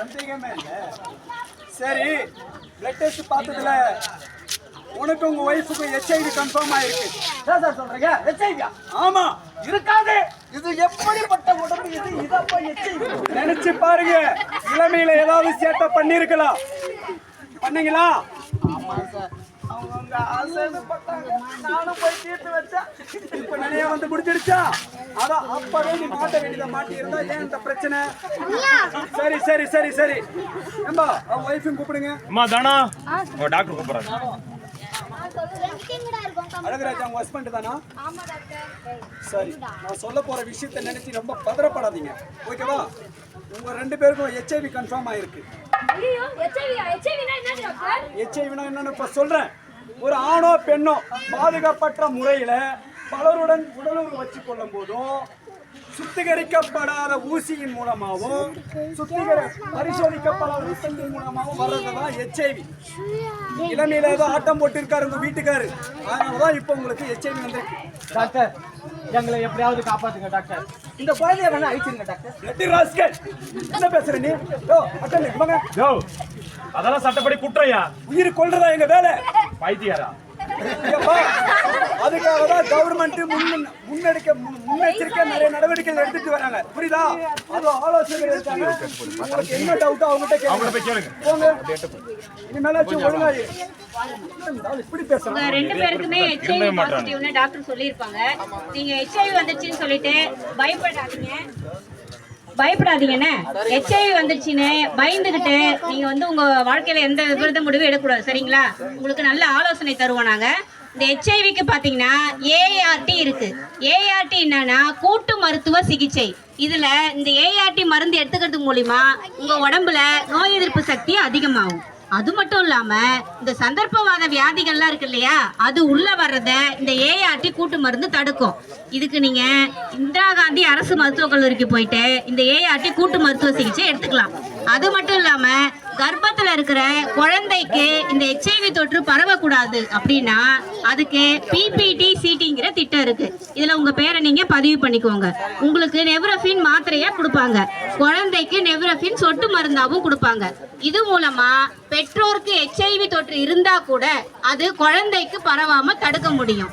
சந்தேகமே இல்லை. சரி பிளட் டெஸ்ட் பார்த்ததுல உனக்கு உங்க ஒய்ஃபுக்கு ஹெச்ஐவி கன்ஃபார்ம் ஆயிருக்கு. என்ன சார் சொல்றீங்க? எச்சரிக்கா ஆமா. இருக்காது. இது எப்படிப்பட்ட உடம்பு? இது இதப்பா எச்சரிக்கை நினைச்சு பாருங்க. இளமையில ஏதாவது சேட்டை பண்ணிருக்கலாம். பண்ணீங்களா? ஆமா சார் அவங்க ஆசைப்பட்டாங்க நானும் போய் தீர்த்து வச்சேன். இப்ப நிறைய வந்து முடிஞ்சிடுச்சா? அதான் அப்பவே நீ மாட்ட வேண்டியதை மாட்டி இருந்தா ஏன் இந்த பிரச்சனை? சரி சரி சரி சரி. ஏம்பா அவங்க ஒய்ஃபையும் கூப்பிடுங்க. அம்மா தானா? உங்க டாக்டர் கூப்பிடுறாங்க. அழகராஜ் அவங்க ஹஸ்பண்ட் தானா? சரி நான் சொல்ல போற விஷயத்தை நினைச்சு ரொம்ப பதறப்படாதீங்க. ஓகேவா உங்க ரெண்டு பேருக்கும் ஹெச்ஐவி கன்ஃபார்ம் ஆயிருக்கு. ஹெச்ஐவினா என்னன்னு இப்ப சொல்றேன். ஒரு ஆணோ பெண்ணோ பாதுகாப்பற்ற முறையில பலருடன் உடலுறவு வச்சு கொள்ளும் போதும் சுத்திகரிக்கப்படாத ஊசியின் மூலமாகவும் சுத்திகர பரிசோதிக்கப்படாத ரத்தத்தின் மூலமாகவும் வர்றதுதான் ஹெச்ஐவி இளமையில ஏதோ ஆட்டம் போட்டு இருக்காரு உங்க வீட்டுக்காரு. அதனாலதான் இப்ப உங்களுக்கு ஹெச்ஐவி வந்திருக்கு. டாக்டர் எங்களை எப்படியாவது காப்பாத்துங்க டாக்டர். இந்த குழந்தைய வேணா அழிச்சிருங்க டாக்டர். ரெட்டி ராஸ்கல் என்ன பேசுற நீ? யோ அட்டன் மங்க யோ அதெல்லாம் சட்டப்படி குற்றையா உயிர் கொல்றதா எங்க வேலை? பைத்தியாரா அதுக்காக தான் கவர்மெண்ட் முன் முன்னெடுக்க முன்- முன்னெச்சரிக்கை நிறைய நடவடிக்கைகள் எடுத்துட்டு வராங்க. புரியுதா? அது ஆலோசனை உங்களுக்கு என்ன டவுட்டோ அவங்ககிட்ட கேளுங்க. போங்க. இனிமேலாச்சும் ஒழுங்கா இரு. இந்த ஆள் இப்படி உங்க பேசுறாங்க ரெண்டு பேருக்குமே ஹெச்ஐவி பாசிட்டிவ்னு டாக்டர் சொல்லியிருப்பாங்க. நீங்க ஹெச்ஐவி வந்துச்சுன்னு சொல்லிட்டு பயப்படாதீங்க. பயப்படாதீங்கண்ணே. ஹெச்ஐவி வந்துருச்சுன்னு பயந்துகிட்டு நீங்க வந்து உங்க வாழ்க்கையில எந்த விபரீத முடிவும் எடுக்கக்கூடாது சரிங்களா? உங்களுக்கு நல்ல ஆலோசனை தருவோம் நாங்க. இந்த ஹெச்ஐவிக்கு பார்த்தீங்கன்னா ஏஆர்டி இருக்கு. ஏஆர்டி என்னன்னா கூட்டு மருத்துவ சிகிச்சை. இதுல இந்த ஏஆர்டி மருந்து எடுத்துக்கிறது மூலிமா உங்க உடம்புல நோய் எதிர்ப்பு சக்தி அதிகமாகும். அது மட்டும் இல்லாம இந்த சந்தர்ப்பவாத வியாதிகள்லாம் இருக்கு இல்லையா? அது உள்ள வர்றத இந்த ஏஆர்டி கூட்டு மருந்து தடுக்கும். இதுக்கு நீங்க இந்திரா காந்தி அரசு மருத்துவக் கல்லூரிக்கு போயிட்டு இந்த ஏஆர்டி கூட்டு மருத்துவ சிகிச்சை எடுத்துக்கலாம். அது மட்டும் இல்லாம கர்ப்பத்தில் இருக்கிற குழந்தைக்கு இந்த ஹெச்ஐவி தொற்று பரவக்கூடாது அப்படின்னா அதுக்கு பிபிடி சிடிங்கிற திட்டம் இருக்கு. இதுல உங்க பேரை நீங்க பதிவு பண்ணிக்கோங்க. உங்களுக்கு நெவ்ரஃபின் மாத்திரையா கொடுப்பாங்க. குழந்தைக்கு நெவ்ரஃபின் சொட்டு மருந்தாவும் கொடுப்பாங்க. இது மூலமா பெற்றோருக்கு ஹெச்ஐவி தொற்று இருந்தா கூட அது குழந்தைக்கு பரவாம தடுக்க முடியும்.